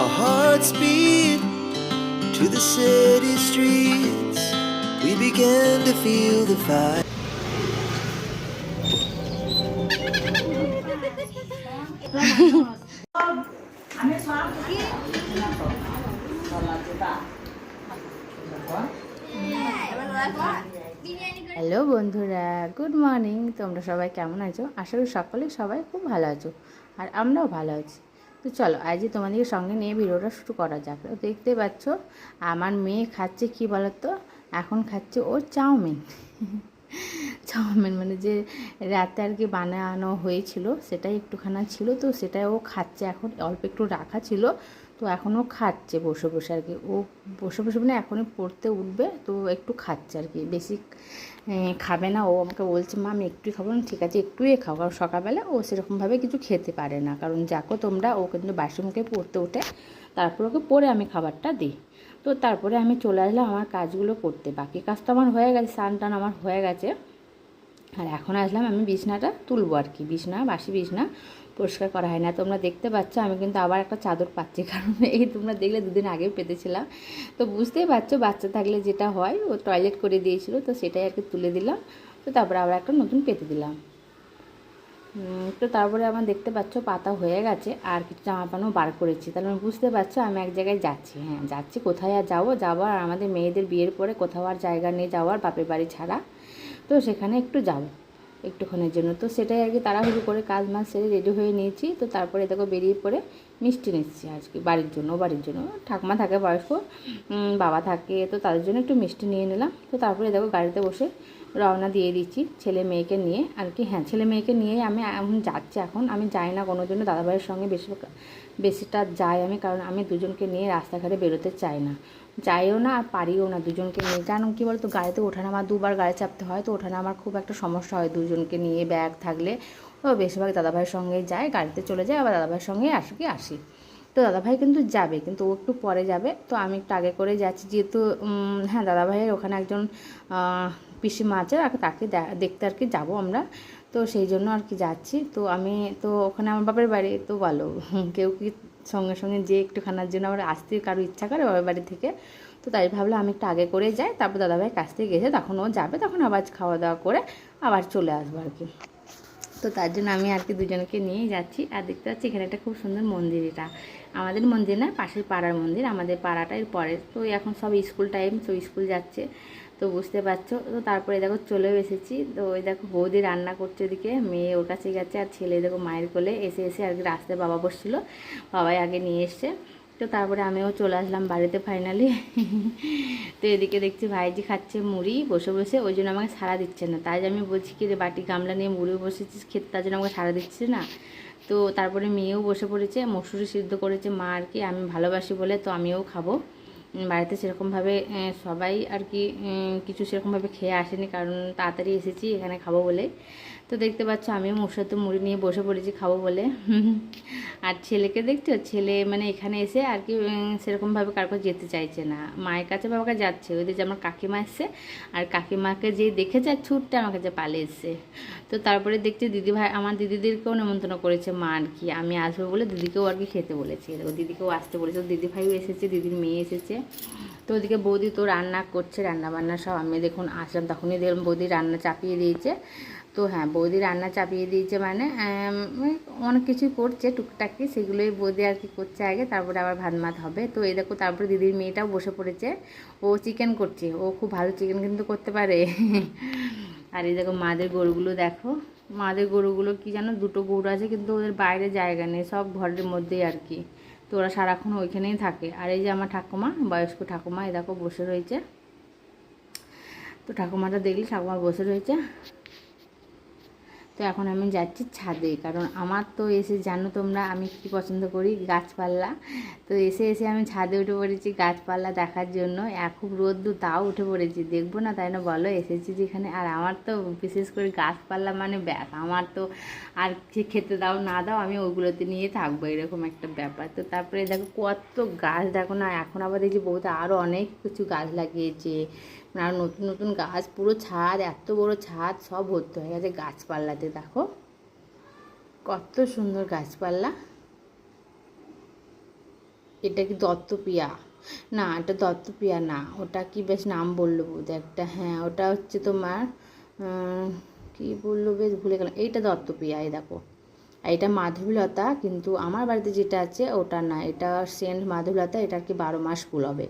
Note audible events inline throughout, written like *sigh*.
Our hearts beat to the city streets. We began to feel the fire. Hello বন্ধুরা। Good morning তোমরা সবাই কেমন আছো? করি সকলে সবাই খুব ভালো আছো। আর আমরাও ভালো আছি। তো চলো, আজই তোমাদেরকে সঙ্গে নিয়ে ভিডিওটা শুরু করা যাক। দেখতে পাচ্ছ, আমার মেয়ে খাচ্ছে কি বলতো? এখন খাচ্ছে ও চাউমিন। *laughs* চাউমিন মানে যে রাতে আর কি বানানো হয়েছিল, সেটাই একটুখানা ছিল, তো সেটাই ও খাচ্ছে এখন, অল্প একটু রাখা ছিল, তো এখনও খাচ্ছে বসে বসে আর কি। ও বসে বসে মানে এখনই পড়তে উঠবে, তো একটু খাচ্ছে আর কি, বেশি খাবে না। ও আমাকে বলছে, মা, আমি একটুই খাব। না ঠিক আছে, একটুই খাও। কারণ সকালবেলা ও সেরকমভাবে কিছু খেতে পারে না। কারণ যাকো তোমরা, ও কিন্তু বাসি মুখে পড়তে ওঠে। তারপর ওকে পরে আমি খাবারটা দিই। তো তারপরে আমি চলে আসলাম আমার কাজগুলো করতে। বাকি কাজ তো আমার হয়ে গেছে স্নান টান আমার হয়ে গেছে। আর এখন আসলাম আমি বিছনাটা তুলবো আর কি। বিছনা, বাসি বিছনা। পরিষ্কার করা হয় না। তোমরা দেখতে পাচ্ছ, আমি কিন্তু আবার একটা চাদর পাচ্ছি, কারণ এই তোমরা দেখলে দুদিন আগে পেতেছিলাম। তো বুঝতেই পারছ, বাচ্চা থাকলে যেটা হয়, ও টয়লেট করে দিয়েছিল, তো সেটাই আর কি তুলে দিলাম। তো তারপরে আবার একটা নতুন পেতে দিলাম। তো তারপরে আমার দেখতে পাচ্ছ, পাতা হয়ে গেছে, আর কিছু জামা প্যান্টও বার করেছি। তাহলে আমি বুঝতে পারছ, আমি এক জায়গায় যাচ্ছি। হ্যাঁ যাচ্ছি কোথায় আর যাব? যাব আর আমাদের মেয়েদের বিয়ের পরে কোথাও আর জায়গা নেই যাওয়ার, বাপের বাড়ি ছাড়া। তো সেখানে একটু যাব। একটুক্ষণের জন্য। তো সেটাই আর কি তাড়াহুড়ো করে কাজ মাছ সেরে রেডি হয়ে নিয়েছি। তো তারপরে দেখো বেরিয়ে পড়ে মিষ্টি নিচ্ছি আজকে, বাড়ির জন্য বাড়ির জন্য। ঠাকুমা থাকে বয়স্ক বাবা থাকে, তো তাদের জন্য একটু মিষ্টি নিয়ে নিলাম। তো তারপরে দেখো গাড়িতে বসে রওনা দিয়ে দিচ্ছি ছেলে মেয়েকে নিয়ে আর কি হ্যাঁ ছেলে মেয়েকে নিয়ে আমি যাচ্ছি এখন। আমি যাই না কোনো জন্য দাদাভাইয়ের সঙ্গে বেশি বেশিটা যাই আমি, কারণ আমি দুজনকে নিয়ে রাস্তাঘাটে বেরোতে চাই না। যাইও না আর পারিও না দুজনকে নিয়ে। কেন কী বলতো, গাড়িতে ওঠানামা দুবার গাড়ি চাপতে হয়, তো ওঠানামার খুব একটা সমস্যা হয় দুজনকে নিয়ে ব্যাগ থাকলে। ও বেশিরভাগ দাদাভাইয়ের সঙ্গে যায়, গাড়িতে চলে যায়, আবার দাদাভাইয়ের সঙ্গে আসি কি আসি। তো দাদাভাই কিন্তু যাবে, কিন্তু ও একটু পরে যাবে। তো আমি একটু আগে করে যাচ্ছি, যেহেতু হ্যাঁ দাদাভাইয়ের ওখানে একজন পিসিমা আছে তাকে দেখতে আর কি যাব আমরা। তো সেই জন্য আর কি যাচ্ছি। তো আমি তো ওখানে আমার বাপের বাড়ি তো হুম, *laughs* কেউ কি সঙ্গে সঙ্গে যে একটুখানার জন্য আবার আসতে কারও ইচ্ছা করে বাবার বাড়ি থেকে তো তাই ভাবলাম আমি একটু আগে করে যাই তারপর দাদাভাই কাছ থেকে গেছে তখন ও যাবে তখন আবার খাওয়া দাওয়া করে আবার চলে আসব আর কি। তো তার জন্য আমি আর কি দুজনকে নিয়েই যাচ্ছি। আর দেখতে পাচ্ছি এখানে একটা খুব সুন্দর মন্দির এটা। আমাদের মন্দির না পাশের পাড়ার মন্দির। আমাদের পাড়াটাই পরে তো এখন সব স্কুল টাইম তো স্কুল যাচ্ছে। তো বুঝতে পারছ? তো তারপরে দেখো চলেও এসেছি। তো ওই দেখো বৌদি রান্না করছে ওদিকে, মেয়ে ওর কাছে গেছে আর ছেলে দেখো মায়ের কোলে এসে এসে আর কি রাস্তায় বাবা বসছিল। বাবাই আগে নিয়ে এসছে। তো তারপরে আমিও চলে আসলাম বাড়িতে ফাইনালি তো এদিকে দেখছি ভাইজি খাচ্ছে মুড়ি, বসে বসে, ওই জন্য আমাকে সারা দিচ্ছে না। তাই আমি বলছি কি রে, বাটি গামলা নিয়ে মুড়ি বসেছিস, খেতে তার জন্য আমাকে সারা দিচ্ছে না? তো তারপরে মেয়েও বসে পড়েছে, মসুরি সিদ্ধ করেছে মা আর কি, আমি ভালোবাসি বলে তো আমিও খাব। বাড়িতে সেরকমভাবে সবাই আর কি কিছু সেরকমভাবে খেয়ে আসেনি, কারণ তাড়াতাড়ি এসেছি, এখানে খাব বলে। তো দেখতে পাচ্ছ, আমিও মোর তো মুড়ি নিয়ে বসে পড়েছি খাব বলে। আর ছেলেকে দেখছ? ছেলে মানে এখানে এসে আর কি সেরকমভাবে কারও যেতে চাইছে না। মায়ের কাছে বাবাকে যাচ্ছে, ওই যে আমার কাকিমা এসছে, আর কাকিমাকে যে দেখেছে আর ছুটটা আমার কাছে পালে এসছে তো তারপরে দেখছি দিদি ভাই, আমার দিদিদেরকেও নেমন্তন্ন করেছে, মা, আর কি, আমি আসব বলে দিদিকেও আর কি খেতে বলেছে। ও দিদিকেও আসতে বলেছে, তো দিদি ভাইও এসেছে, দিদির মেয়ে এসেছে। তো ওদিকে বৌদি তো রান্না করছে রান্না বান্না সব, আমি দেখুন, আসলাম, তখনই দেখলাম বৌদি রান্না চাপিয়ে দিয়েছে। তো হ্যাঁ বৌদি রান্না চাপিয়ে দিয়েছে মানে অনেক কিছুই করছে, টুকটাকি সেগুলোই বৌদি আর কি করছে আগে, তারপরে আবার ভাত মাত হবে। তো এই দেখো, তারপরে দিদির মেয়েটাও বসে পড়েছে। ও চিকেন করছে, ও খুব ভালো চিকেন কিন্তু করতে পারে। *laughs* আর এই দেখো, মাদের গরুগুলো দেখো, মাদের গরুগুলো কি জানো দুটো গরু আছে, কিন্তু ওদের বাইরে জায়গা নেই, সব ঘরের মধ্যেই আর কি। তো ওরা সারাক্ষণ ওইখানেই থাকে। আর এই যে আমার ঠাকুমা, বয়স্ক ঠাকুমা, এই দেখো বসে রয়েছে। তো ঠাকুমাটা দেখলি ঠাকুমা বসে রয়েছে। তো এখন আমি যাচ্ছি ছাদে, কারণ আমার তো এসে জানো তোমরা, আমি কি পছন্দ করি? গাছপালা। তো এসে এসে আমি ছাদে উঠে পড়েছি গাছপালা দেখার জন্য। খুব রোদ্দু তাও উঠে পড়েছি। দেখব না, তাই না বলো? এসেছি যেখানে। আর আমার তো বিশেষ করে গাছপালা মানে ব্যাস, আমার তো আর খেতে দাও, না দাও, আমি ওগুলোতে নিয়ে থাকব, এরকম একটা ব্যাপার। তো তারপরে দেখো কত গাছ দেখো না, এখন আবার দেখছি বউতে আরও অনেক কিছু গাছ লাগিয়েছে। আর নতুন নতুন গাছ, পুরো ছাদ, এত বড় ছাদ, সব ভর্তি হয়ে গেছে গাছপাল্লাতে, দেখো। কত সুন্দর গাছপাল্লা। এটা কি দত্তপ্রিয়া? না, এটা দত্তপ্রিয়া না, ওটা কি বেশ নাম বলল বোধ একটা হ্যাঁ ওটা হচ্ছে তোমার কি বলল বেশ, ভুলে গেলাম। এইটা দত্তপ্রিয়া, এই দেখো। আর এটা মাধবীলতা, কিন্তু আমার বাড়িতে যেটা আছে ওটা না। এটা সেন্ট মাধবীলতা, এটা কি বারো মাস ফুল হবে।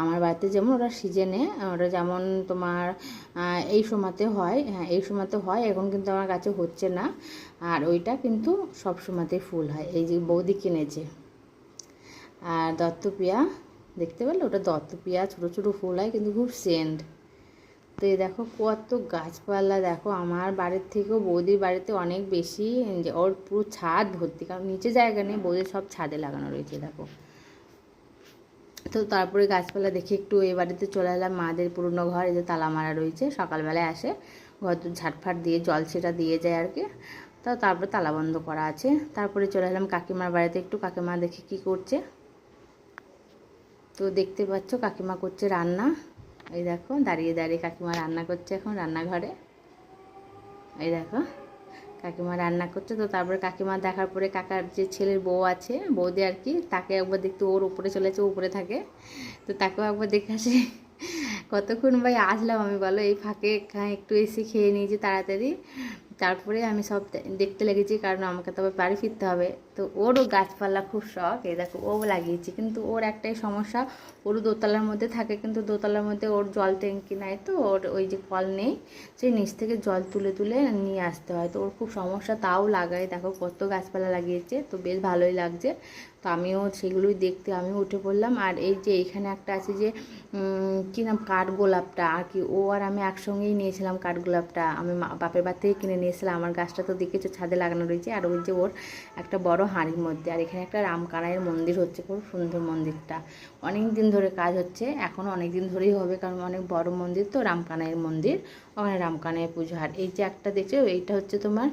আমার বাড়িতে যেমন ওটা সিজনে ওটা যেমন তোমার এই সময়তে হয় হ্যাঁ এই সময়তে হয়, এখন কিন্তু আমার কাছে হচ্ছে না। আর ওইটা কিন্তু সব সময়তেই ফুল হয়। এই যে বৌদি কিনেছে। আর দত্তপ্রিয়া, দেখতে পেলে? ওটা দত্তপ্রিয়া, ছোটো ছোটো ফুল হয়, কিন্তু খুব সেন্ট। তো এই দেখো কত গাছপালা, দেখো আমার বাড়ির থেকেও বৌদির বাড়িতে অনেক বেশি ওর পুরো ছাদ ভর্তি, কারণ নিচে জায়গা নেই, বৌদির সব ছাদে লাগানো রয়েছে দেখো। তো তারপরে গাছপালা দেখে একটু এ বাড়িতে চলে এলাম, মাদের পুরনো ঘর, এই যে তালা মারা রয়েছে, সকালবেলায় আসে, ঘর তো ঝাটফাট দিয়ে, জল সেটা দিয়ে যায় আর কি। তো তারপরে তালা বন্ধ করা আছে, তারপরে চলে এলাম কাকিমার বাড়িতে, একটু কাকিমা দেখে কি করছে। তো দেখতে পাচ্ছ কাকিমা করছে রান্না এই দেখো, দাঁড়িয়ে দাঁড়িয়ে কাকিমা রান্না করছে এখন রান্নাঘরে। এই দেখো, কাকিমা রান্না করছে, তো তারপরে কাকিমা দেখার পরে কাকার যে ছেলের বউ আছে, বৌদি আর কি, তাকে একবার দেখতে, ওর উপরে চলেছে উপরে থাকে। তো তাকেও একবার দেখে আসে। কতক্ষণ ভাই আসলাম আমি বলো, এই ফাঁকে একটু এসে খেয়ে নিয়েছি তাড়াতাড়ি। তারপরে আমি সব দেখতে লেগেছি কারণ আমাকে তবে বাড়ি ফিরতে হবে। তো ওরও গাছপালা খুব শখ, এই দেখো ও লাগিয়েছি। কিন্তু ওর একটাই সমস্যা, ওর দোতলার মধ্যে থাকে কিন্তু দোতলার মধ্যে ওর জল ট্যাঙ্কি নাই তো, ওর ওই যে কল নেই। সেই নিচ থেকে জল তুলে তুলে নিয়ে আসতে হয়। তো ওর খুব সমস্যা, তাও লাগায়। দেখো কত গাছপালা লাগিয়েছে, তো বেশ ভালোই লাগছে। তো আমিও সেগুলোই দেখতে, আমিও উঠে পড়লাম। আর এই যে এখানে একটা আছে যে কি নাম? কাঠগোলাপটা। আর কি ও আর আমি একসঙ্গেই নিয়েছিলাম কাঠগোলাপটা। আমি বাপের বাড়ি থেকে কিনে নিয়েছিলাম। আমার গাছটা তো দেখেছ, ছাদে লাগানো রয়েছে। আর ওই যে ওর একটা বড় হাঁড়ির মধ্যে। আর এখানে একটা রামকানাইয়ের মন্দির হচ্ছে, খুব সুন্দর মন্দিরটা। অনেক দিন ধরে কাজ হচ্ছে এখনও অনেক দিন ধরেই হবে, কারণ অনেক বড় মন্দির তো রামকানায়ের মন্দির। ওখানে রামকানাইয়ের পুজো। আর এই যে একটা দেখছ এইটা হচ্ছে তোমার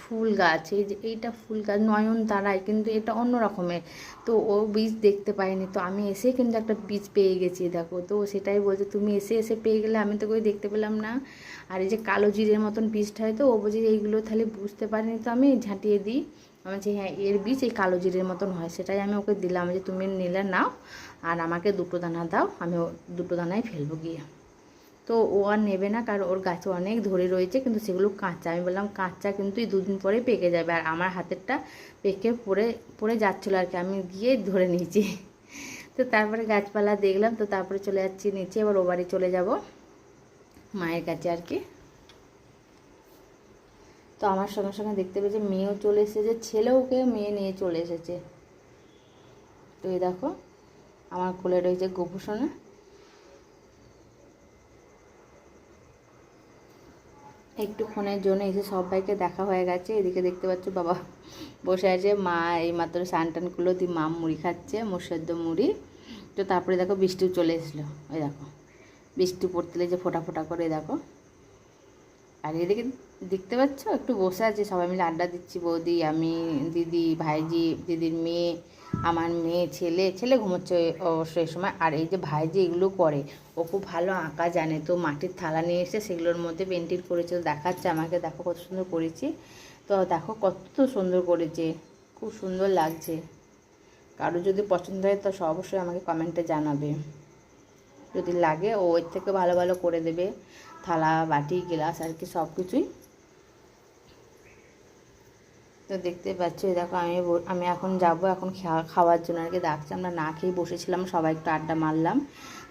ফুল গাছ। এই যে এইটা ফুল গাছ নয়ন তারায় কিন্তু এটা অন্য রকমের। তো ও বীজ দেখতে পাইনি। তো আমি এসে কিন্তু একটা বীজ পেয়ে গেছি, দেখো। তো সেটাই বলছে, তুমি এসে এসে পেয়ে গেলে আমি তো কই দেখতে পেলাম না। আর এই যে কালো জিরের মতন বীজটা হয় তো, ও বলছে এইগুলো তাহলে বুঝতে পারিনি তো আমি, ঝাঁটিয়ে দিই। আমি বলছি হ্যাঁ এর বীজ এই কালো জিরের মতন হয়। সেটাই আমি ওকে দিলাম, যে তুমি নিলে নাও, আর আমাকে দুটো দানা দাও, আমি দুটো দানাই ফেলব গিয়ে। তো ও আর নেবে না, কারণ ওর গাছে অনেক ধরে রয়েছে, কিন্তু সেগুলো কাঁচা। আমি বললাম, কাঁচা কিন্তু দুদিন পরে পেকে যাবে। আর আমার হাতেরটা পেকে পড়ে পড়ে যাচ্ছিল আর কি। আমি গিয়ে ধরে নিয়েছি। তো তারপরে গাছপালা দেখলাম, তো তারপরে চলে যাচ্ছি নিচে, এবার ও বাড়ি চলে যাব মায়ের কাছে আর কি। তো আমার সঙ্গে সঙ্গে দেখতে পেয়েছে, মেয়েও চলে এসেছে ছেলেও ওকে মেয়ে নিয়ে চলে এসেছে। তো এই দেখো, আমার কোলে রয়েছে গোপুসোনা। একটুক্ষণের জন্য এসে সবাইকে দেখা হয়ে গেছে। এদিকে দেখতে পাচ্ছ বাবা বসে আছে। মা এই মাত্র স্নান টানগুলো দিয়ে মা মুড়ি খাচ্ছে, মুসেদ্দ মুড়ি। তো তারপরে দেখো বৃষ্টি চলে এসলো। ওই দেখো, বৃষ্টি পড়তে যে ফোটা ফোটা করে দেখো। আর এদিকে দেখতে পাচ্ছ? একটু বসে আছে, সবাই মিলে আড্ডা দিচ্ছি। বৌদি, আমি, দিদি, ভাইজি, দিদির মেয়ে, আমার মেয়ে, ছেলে। ছেলে ঘুমোচ্ছে অবশ্যই সময়। আর এই যে ভাইজি এগুলো করে, ও খুব ভালো আঁকা জানে। তো মাটির থালা নিয়ে এসে সেগুলোর মধ্যে পেন্টিং করেছে তো দেখাচ্ছে আমাকে। দেখো কত সুন্দর করেছি। তো দেখো কত সুন্দর করেছে, খুব সুন্দর লাগছে। কারও যদি পছন্দ হয়, তো অবশ্যই আমাকে কমেন্টে জানাবে। যদি লাগে, ও এর থেকে ভালো ভালো করে দেবে। থালা, বাটি, গ্লাস, আর কি সব কিছুই তো দেখতে পাচ্ছ দেখো আমি আমি এখন যাব, এখন খাওয়ার জন্য আর কি। ডাকছে, আমরা না খেয়ে বসেছিলাম, সবাই একটু আড্ডা মারলাম।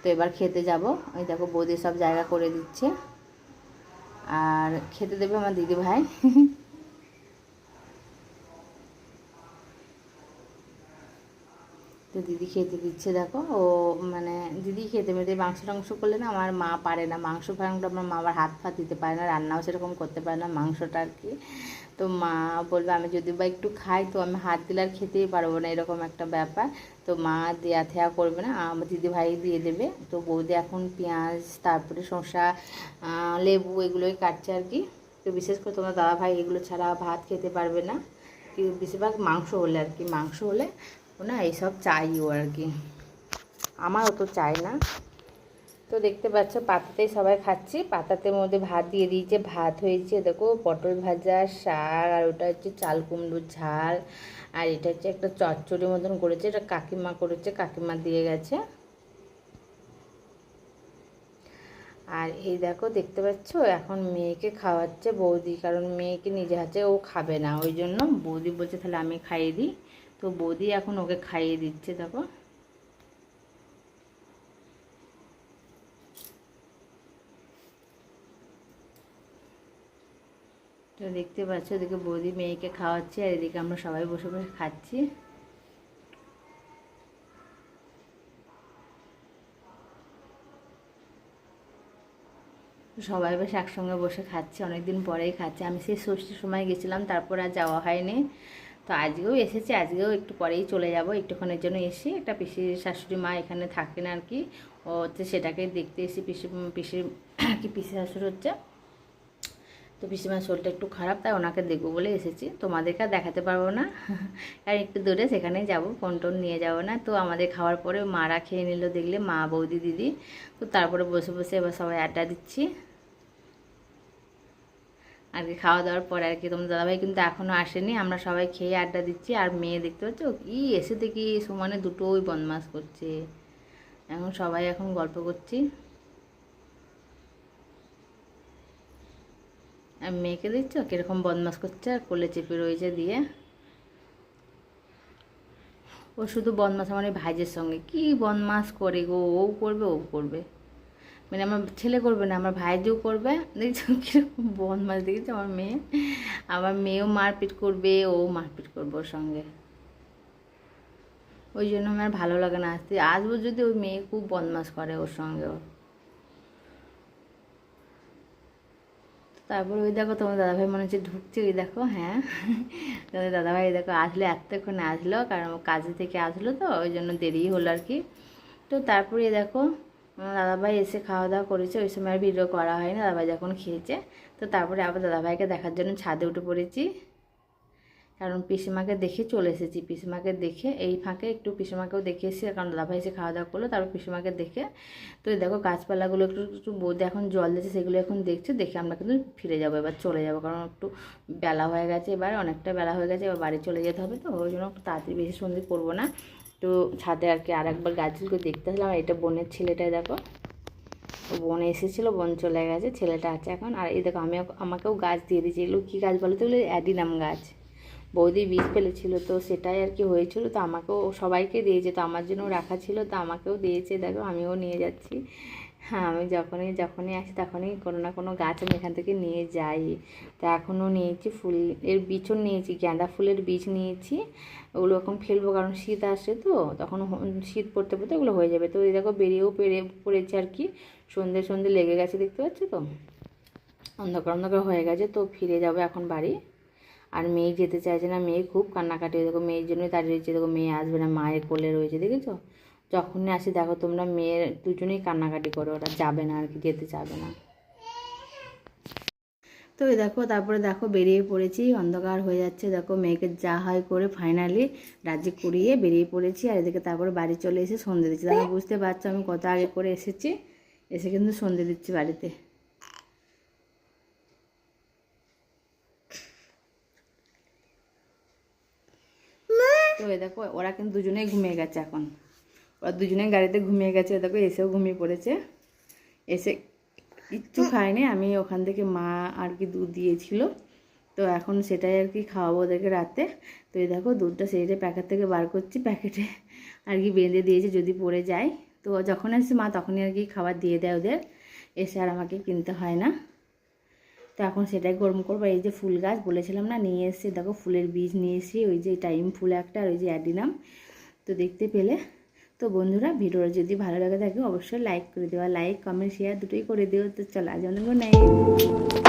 তো এবার খেতে যাব। ওই দেখো, বৌদি সব জায়গা করে দিচ্ছে। আর খেতে দেবে আমার দিদি ভাই। তো দিদি খেতে দিচ্ছে, দেখো। ও মানে দিদি খেতে মেতে মাংস টাংস করলে না আমার মা পারে না। মাংস ফাংটা আমার মা আবার হাত ফাত দিতে পারে না, রান্নাও সেরকম করতে পারে না মাংসটা আর কি। তো মা বলবে, আমি যদি বা একটু খাই তো আমি হাত দিলে আর খেতেই পারব না, এরকম একটা ব্যাপার। তো মা দেয়া থেয়া করবে না, আমার দিদি ভাই দিয়ে দেবে। তো বৌদি এখন পেঁয়াজ, তারপরে শসা লেবু এগুলোই কাটছে আর কি। তো বিশেষ করে তোমার দাদা ভাই এগুলো ছাড়া ভাত খেতে পারবে না। কি বেশিরভাগ মাংস হলে আর কি, মাংস হলে না এইসব চাই ও আর কি। আমার অত চাই না। তো দেখতে পাচ্ছ, পাতাতেই সবাই খাচ্ছি। পাতাতে মধ্যে ভাত দিয়ে দিয়েছে। ভাত হয়েছে দেখো, পটল ভাজা শাক আর ওটা হচ্ছে চাল কুমড়োর ঝাল, আর এটা হচ্ছে একটা চচ্চড়ি মতন করেছে। এটা কাকিমা করেছে, কাকিমা দিয়ে গেছে। আর এই দেখো, দেখতে পাচ্ছ, এখন মেয়েকে খাওয়াচ্ছে বৌদি, কারণ মেয়েকে নিজে হাতে ও খাবে না। ওই জন্য বৌদি বলছে, তাহলে আমি খাইয়ে দিই। তো বৌদি এখন ওকে খাইয়ে দিচ্ছে, দেখো। তো দেখতে পাচ্ছ, ওদিকে বৌদি মেয়েকে খাওয়াচ্ছি, আর এদিকে আমরা সবাই বসে বসে খাচ্ছি। সবাই বেশ একসঙ্গে বসে খাচ্ছি, অনেকদিন পরেই খাচ্ছি। আমি সেই ষষ্ঠীর সময় গেছিলাম, তারপর আর যাওয়া হয়নি। তো আজকেও এসেছি, আজকেও একটু পরেই চলে যাব একটুক্ষণের জন্য এসে একটা পিসি শাশুড়ি মা এখানে থাকেন আর কি। ও হচ্ছে সেটাকে দেখতে এসে পিসি, পিসির, কি পিসি শাশুড়ি হচ্ছে? তো পিসিমার শরীরটা একটু খারাপ, তাই ওনাকে দেখব বলে এসেছি। তোমাদেরকে আর দেখাতে পারব না। কারণ একটু দূরে সেখানেই যাব ফোন টোন নিয়ে যাব না। তো আমাদের খাওয়ার পরে মারা খেয়ে নিল দেখলে মা, বৌদি, দিদি। তো তারপরে বসে বসে এবার সবাই আড্ডা দিচ্ছি। আর কি খাওয়া দাওয়ার পরে আর কি, তোমার দাদাভাই কিন্তু এখনও আসেনি। আমরা সবাই খেয়ে আড্ডা দিচ্ছি। আর মেয়ে দেখতে পাচ্ছ? কি এসে দেখি সমানে দুটোই বদমাস করছে। এখন সবাই এখন গল্প করছি। আর মেয়েকে দিচ্ছ কীরকম বদমাস করছে আর কোলে চেপে রয়েছে দিয়ে? ও শুধু বদমাস আমার এই ভাইজের সঙ্গে। কি বদমাস করে গো? ও করবে ও করবে। মানে আমার ছেলে করবে না, আমার ভাইজিও করবে। দেখছ কীরকম বদমাস দেখেছ আমার মেয়ে? আমার মেয়েও মারপিট করবে, ও মারপিট করবে ওর সঙ্গে। ওই জন্য আমার ভালো লাগে না। আসতে আসব যদি ওই মেয়ে খুব বদমাস করে ওর সঙ্গেও তারপর ওই দেখো তোমার দাদাভাই মনে হচ্ছে ঢুকছে, ওই দেখো হ্যাঁ। তোমাদের দাদাভাই দেখো আসলে এতক্ষণে আসলো, কারণ কাজে থেকে আসলো তো, ওই জন্য দেরি হলো আর কি। তো তারপরে দেখো দাদাভাই এসে খাওয়া দাওয়া করেছে, ওই সময় আর ভিডিও করা হয়নি, দাদাভাই যখন খেয়েছে, তো তারপরে আবার দাদাভাইকে দেখার জন্য ছাদে উঠে পড়েছি। কারণ পিসিমাকে দেখে চলে এসেছি। পিসিমাকে দেখে এই ফাঁকে একটু পিসিমাকেও দেখে এসেছি কারণ দাদাভাই এসে খাওয়া দাওয়া করল, তারপর পিসিমাকে দেখে তো দেখো গাছপালাগুলো একটু একটু বোধ এখন জল দিয়েছে সেগুলো এখন দেখছে, দেখে আমরা কিন্তু ফিরে যাব, এবার চলে যাব, কারণ একটু বেলা হয়ে গেছে এবার, অনেকটা বেলা হয়ে গেছে, এবার বাড়ি চলে যেতে হবে তো, ওই জন্য একটু তাড়াতাড়ি বেশি সন্ধে করব না। একটু ছাদে আর কি আর একবার গাছগুলো দেখতে আসলাম এটা বোনের ছেলেটাই দেখো। বোন এসেছিল, বোন চলে গেছে, ছেলেটা আছে এখন, আর এই দেখো আমি আমাকেও গাছ দিয়ে দিয়েছি, এগুলো কী গাছ বলো তো, এগুলো অ্যাডিনাম গাছ। বৌদি বীজ ফেলেছিল, তো সেটাই আর কি হয়েছিল। তো আমাকেও সবাইকে দিয়েছে, তো আমার জন্য রাখা ছিল, তো আমাকেও দিয়েছে। দেখো, আমিও নিয়ে যাচ্ছি। হ্যাঁ আমি যখনই যখনই আসি তখনই কোনো না কোনো গাছ আমি এখান থেকে নিয়ে যাই। তো এখনও নিয়েছি ফুল, এর বীজও নিয়েছি গ্যাঁদা ফুলের বীজ নিয়েছি। ওগুলো এখন ফেলব, কারণ শীত আসে তো, তখন শীত পড়তে পড়তে ওগুলো হয়ে যাবে। তো এই দেখো, বেরিয়েও পেরে, পড়েছে আর কি। সন্ধে সন্ধে লেগে গেছে, দেখতে পাচ্ছ তো? অন্ধকার অন্ধকার হয়ে গেছে, তো ফিরে যাব এখন বাড়ি। আর মেয়ে যেতে চাইছে না, মেয়ে খুব কান্নাকাটি দেখো, মেয়ের জন্যই দাঁড়িয়ে রয়েছে, দেখো মেয়ে আসবে না, মায়ের কোলে রয়েছে, দেখেছ? যখনই আসি, দেখো তোমরা মেয়ের দুজনেই কান্নাকাটি করো, ওরা যাবে না আর কি, যেতে চাবে না। তো দেখো, তারপরে দেখো বেরিয়ে পড়েছি, অন্ধকার হয়ে যাচ্ছে, দেখো মেয়েকে যা হয় করে ফাইনালি রাজি করিয়ে বেরিয়ে পড়েছি, আর এদিকে তারপরে বাড়ি চলে এসে সন্ধে দিচ্ছি। তাহলে বুঝতে পারছ আমি কত আগে করে এসেছি, এসে কিন্তু সন্ধে দিচ্ছি বাড়িতে। তো এ দেখো ওরা কিন্তু দুজনেই ঘুমিয়ে গেছে এখন। ওরা দুজনেই গাড়িতে ঘুমিয়ে গেছে ওই দেখো এসেও ঘুমিয়ে পড়েছে। এসে কিচ্ছু খায়নি আমি ওখান থেকে মা আর কি দুধ দিয়েছিল। তো এখন সেটাই আর কি খাওয়াবো ওদেরকে রাতে। তো এই দেখো দুধটা সেইটা প্যাকেট থেকে বার করছি প্যাকেটে আর কি বেঁধে দিয়েছে যদি পড়ে যায়। তো যখন আসছে মা তখনই আর কি খাবার দিয়ে দেয় ওদের। এসে আর আমাকে কিনতে হয় না। তো এখন সেটাই গরম করব। এই যে ফুল গাছ বলেছিলাম না, নিয়ে এসেছি। দেখো ফুলের বীজ নিয়ে এসেছি। ওই যে টাইম ফুল একটা আর ওই যে অ্যাডিনাম। তো দেখতে পেলে। তো বন্ধুরা, ভিডিওটা যদি ভালো লাগে থাকে, অবশ্যই লাইক করে দেওয়া লাইক কমেন্ট শেয়ার দুটোই করে দিও। তো চলো, আজ অনেক নাইট